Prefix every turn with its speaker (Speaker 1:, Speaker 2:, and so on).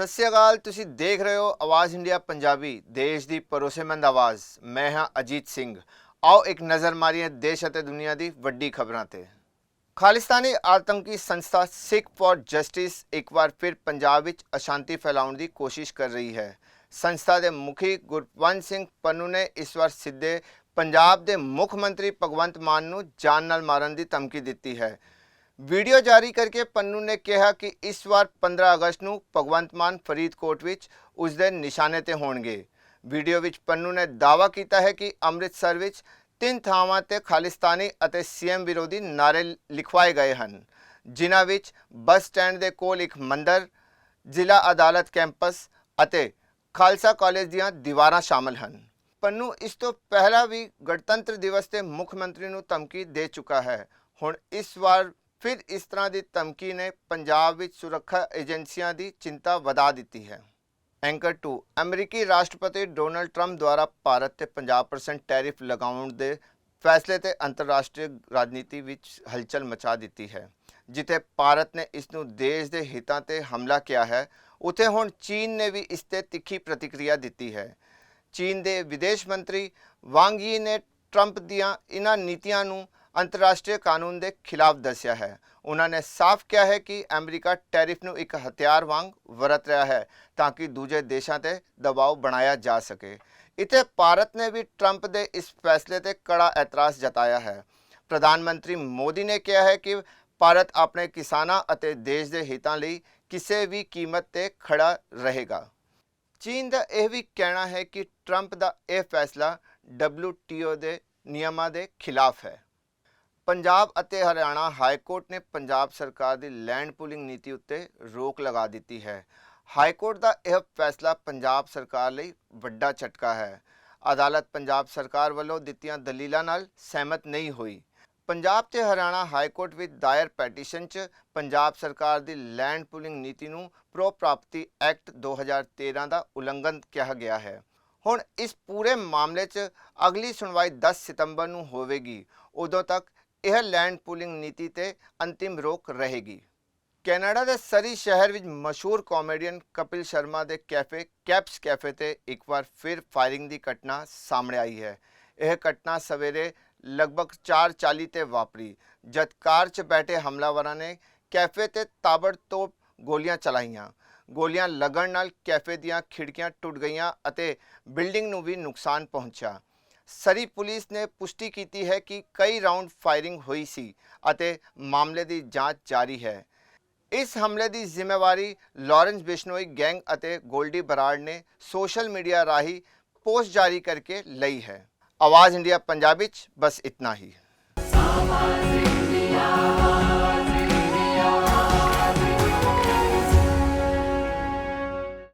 Speaker 1: ਸਤਿ ਸ਼੍ਰੀ ਅਕਾਲ, ਤੁਸੀਂ ਦੇਖ ਰਹੇ ਹੋ ਆਵਾਜ਼ ਇੰਡੀਆ ਪੰਜਾਬੀ, ਦੇਸ਼ ਦੀ ਭਰੋਸੇਮੰਦ ਆਵਾਜ਼। ਮੈਂ ਹਾਂ ਅਜੀਤ ਸਿੰਘ। ਆਓ ਇੱਕ ਨਜ਼ਰ ਮਾਰੀਏ ਦੇਸ਼ ਅਤੇ ਦੁਨੀਆ ਦੀ ਵੱਡੀ ਖਬਰਾਂ ਤੇ। ਖਾਲਿਸਤਾਨੀ ਆਤੰਕੀ ਸੰਸਥਾ ਸਿੱਖ ਫॉर ਜਸਟਿਸ ਇੱਕ ਵਾਰ ਫਿਰ ਪੰਜਾਬ ਵਿੱਚ ਅਸ਼ਾਂਤੀ ਫੈਲਾਉਣ ਦੀ ਕੋਸ਼ਿਸ਼ ਕਰ ਰਹੀ ਹੈ। ਸੰਸਥਾ ਦੇ ਮੁਖੀ ਗੁਰਪੰਤ ਸਿੰਘ ਪੰਨੂ ਨੇ ਇਸ ਵਾਰ ਸਿੱਧੇ ਪੰਜਾਬ ਦੇ ਮੁੱਖ ਮੰਤਰੀ ਭਗਵੰਤ ਮਾਨ ਨੂੰ ਜਾਨ ਨਾਲ ਮਾਰਨ ਦੀ ਧਮਕੀ ਦਿੱਤੀ ਹੈ। ਵੀਡੀਓ ਜਾਰੀ ਕਰਕੇ ਪੰਨੂ ਨੇ ਕਿਹਾ ਕਿ ਇਸ ਵਾਰ 15 ਅਗਸਤ ਨੂੰ ਭਗਵੰਤ ਮਾਨ ਫਰੀਦਕੋਟ ਵਿੱਚ ਉਸ ਦੇ ਨਿਸ਼ਾਨੇ ਤੇ ਹੋਣਗੇ। ਵੀਡੀਓ ਵਿੱਚ ਪੰਨੂ ਨੇ ਦਾਅਵਾ ਕੀਤਾ ਹੈ ਕਿ ਅੰਮ੍ਰਿਤਸਰ ਵਿੱਚ ਤਿੰਨ ਥਾਵਾਂ ਤੇ ਖਾਲਿਸਤਾਨੀ ਅਤੇ ਸੀਐਮ ਵਿਰੋਧੀ ਨਾਰੇ ਲਿਖਵਾਏ ਗਏ ਹਨ। ਜਿਨ੍ਹਾਂ ਵਿੱਚ ਬੱਸ ਸਟੈਂਡ ਦੇ ਕੋਲ ਇੱਕ ਮੰਦਰ, ਜ਼ਿਲ੍ਹਾ ਅਦਾਲਤ ਕੈਂਪਸ ਅਤੇ ਖਾਲਸਾ ਕਾਲਜ ਦੀਆਂ ਦੀਵਾਰਾਂ ਸ਼ਾਮਲ ਹਨ। ਪੰਨੂ ਇਸ ਤੋਂ ਪਹਿਲਾਂ ਵੀ ਗਣਤੰਤਰ ਦਿਵਸ ਤੇ ਮੁੱਖ ਮੰਤਰੀ ਨੂੰ ਧਮਕੀ ਦੇ ਚੁੱਕਾ ਹੈ। ਹੁਣ ਇਸ ਵਾਰ ਫਿਰ ਇਸ ਤਰ੍ਹਾਂ ਦੀ ਧਮਕੀ ਨੇ ਪੰਜਾਬ ਵਿੱਚ ਸੁਰੱਖਿਆ ਏਜੰਸੀਆਂ ਦੀ ਚਿੰਤਾ ਵਧਾ ਦਿੱਤੀ ਹੈ। ਐਂਕਰ 2 ਅਮਰੀਕੀ ਰਾਸ਼ਟਰਪਤੀ ਡੋਨਲਡ ਟਰੰਪ ਦੁਆਰਾ ਭਾਰਤ ਤੇ 50% ਟੈਰਿਫ ਲਗਾਉਣ ਦੇ ਫੈਸਲੇ ਤੇ ਅੰਤਰਰਾਸ਼ਟਰੀ ਰਾਜਨੀਤੀ ਵਿੱਚ ਹਲਚਲ ਮਚਾ ਦਿੱਤੀ ਹੈ, ਜਿੱਥੇ ਭਾਰਤ ਨੇ ਇਸ ਨੂੰ ਦੇਸ਼ ਦੇ ਹਿੱਤਾਂ ਤੇ ਹਮਲਾ ਕੀਤਾ ਹੈ। ਉਥੇ ਹੁਣ ਚੀਨ ਨੇ ਵੀ ਇਸ ਤੇ ਤਿੱਖੀ ਪ੍ਰਤੀਕਿਰਿਆ ਦਿੱਤੀ ਹੈ। ਚੀਨ ਦੇ ਵਿਦੇਸ਼ ਮੰਤਰੀ ਵਾਂਗ ਯੀ ਨੇ ਟਰੰਪ ਦੀਆਂ ਇਹਨਾਂ ਨੀਤੀਆਂ ਨੂੰ ਅੰਤਰਰਾਸ਼ਟਰੀ ਕਾਨੂੰਨ ਦੇ ਖਿਲਾਫ ਦੱਸਿਆ ਹੈ। ਉਹਨਾਂ ਨੇ ਸਾਫ਼ ਕਿਹਾ ਹੈ ਕਿ ਅਮਰੀਕਾ ਟੈਰਿਫ ਨੂੰ ਇੱਕ ਹਥਿਆਰ ਵਾਂਗ ਵਰਤ ਰਿਹਾ ਹੈ ਤਾਂ ਕਿ ਦੂਜੇ ਦੇਸ਼ਾਂ ਤੇ ਦਬਾਅ ਬਣਾਇਆ ਜਾ ਸਕੇ। ਇੱਥੇ ਭਾਰਤ ਨੇ ਵੀ ਟਰੰਪ ਦੇ ਇਸ ਫੈਸਲੇ ਤੇ ਕੜਾ ਇਤਰਾਜ਼ ਜਤਾਇਆ ਹੈ। ਪ੍ਰਧਾਨ ਮੰਤਰੀ ਮੋਦੀ ਨੇ ਕਿਹਾ ਹੈ ਕਿ ਭਾਰਤ ਆਪਣੇ ਕਿਸਾਨਾਂ ਅਤੇ ਦੇਸ਼ ਦੇ ਹਿੱਤਾਂ ਲਈ ਕਿਸੇ ਵੀ ਕੀਮਤ ਤੇ ਖੜਾ ਰਹੇਗਾ। ਚੀਨ ਦਾ ਇਹ ਵੀ ਕਹਿਣਾ ਹੈ ਕਿ ਟਰੰਪ ਦਾ ਇਹ ਫੈਸਲਾ WTO ਦੇ ਨਿਯਮਾਂ ਦੇ ਖਿਲਾਫ ਹੈ। ਪੰਜਾਬ ਅਤੇ ਹਰਿਆਣਾ ਹਾਈ ਕੋਰਟ ਨੇ ਪੰਜਾਬ ਸਰਕਾਰ ਦੀ ਲੈਂਡ ਪੂਲਿੰਗ ਨੀਤੀ ਉੱਤੇ ਰੋਕ ਲਗਾ ਦਿੱਤੀ ਹੈ। ਹਾਈ ਕੋਰਟ ਦਾ ਇਹ ਫੈਸਲਾ ਪੰਜਾਬ ਸਰਕਾਰ ਲਈ ਵੱਡਾ ਝਟਕਾ ਹੈ। ਅਦਾਲਤ ਪੰਜਾਬ ਸਰਕਾਰ ਵੱਲੋਂ ਦਿੱਤੀਆਂ ਦਲੀਲਾਂ ਨਾਲ ਸਹਿਮਤ ਨਹੀਂ ਹੋਈ। ਪੰਜਾਬ ਤੇ ਹਰਿਆਣਾ ਹਾਈ ਕੋਰਟ ਵਿੱਚ ਦਾਇਰ ਪੈਟੀਸ਼ਨ 'ਚ ਪੰਜਾਬ ਸਰਕਾਰ ਦੀ ਲੈਂਡ ਪੂਲਿੰਗ ਨੀਤੀ ਨੂੰ ਪ੍ਰੋ ਪ੍ਰਾਪਰਟੀ ਐਕਟ 2013 ਦਾ ਉਲੰਘਣ ਕਿਹਾ ਗਿਆ ਹੈ। ਹੁਣ ਇਸ ਪੂਰੇ ਮਾਮਲੇ 'ਚ ਅਗਲੀ ਸੁਣਵਾਈ 10 ਸਤੰਬਰ ਨੂੰ ਹੋਵੇਗੀ। ਉਦੋਂ ਤੱਕ ਇਹ ਲੈਂਡ ਪੂਲਿੰਗ ਨੀਤੀ ਤੇ ਅੰਤਿਮ ਰੋਕ ਰਹੇਗੀ। ਕੈਨੇਡਾ ਦੇ ਸਰੀ ਸ਼ਹਿਰ ਵਿੱਚ ਮਸ਼ਹੂਰ ਕਾਮੇਡੀਅਨ ਕਪਿਲ ਸ਼ਰਮਾ ਦੇ ਕੈਫੇ, ਕੈਪਸ ਕੈਫੇ ਤੇ ਇੱਕ ਵਾਰ ਫਿਰ ਫਾਇਰਿੰਗ ਦੀ ਘਟਨਾ ਸਾਹਮਣੇ ਆਈ ਹੈ। ਇਹ ਘਟਨਾ ਸਵੇਰੇ ਲਗਭਗ 4:40 ਤੇ ਵਾਪਰੀ, ਜਦ ਕਾਰ 'ਚ ਬੈਠੇ ਹਮਲਾਵਰਾਂ ਨੇ ਕੈਫੇ ਤੇ ਤਾਬੜਤੋੜ ਗੋਲੀਆਂ ਚਲਾਈਆਂ। ਗੋਲੀਆਂ ਲੱਗਣ ਨਾਲ ਕੈਫੇ ਦੀਆਂ ਖਿੜਕੀਆਂ ਟੁੱਟ ਗਈਆਂ ਅਤੇ ਬਿਲਡਿੰਗ ਨੂੰ ਵੀ ਨੁਕਸਾਨ ਪਹੁੰਚਿਆ। ਸਰੀ ਪੁਲਿਸ ਨੇ ਪੁਸ਼ਟੀ ਕੀਤੀ ਹੈ ਕਿ ਕਈ ਰਾਉਂਡ ਫਾਇਰਿੰਗ ਹੋਈ ਸੀ ਅਤੇ ਮਾਮਲੇ ਦੀ ਜਾਂਚ ਜਾਰੀ ਹੈ। ਇਸ ਹਮਲੇ ਦੀ ਜ਼ਿੰਮੇਵਾਰੀ ਲਾਰੈਂਸ ਬਿਸ਼ਨੋਈ ਗੈਂਗ ਅਤੇ ਗੋਲਡੀ ਬਰਾੜ ਨੇ ਸੋਸ਼ਲ ਮੀਡੀਆ ਰਾਹੀਂ ਪੋਸਟ ਜਾਰੀ ਕਰਕੇ ਲਈ ਹੈ। ਆਵਾਜ਼ ਇੰਡੀਆ ਪੰਜਾਬੀ ਚ, ਬਸ ਇਤਨਾ ਹੀ।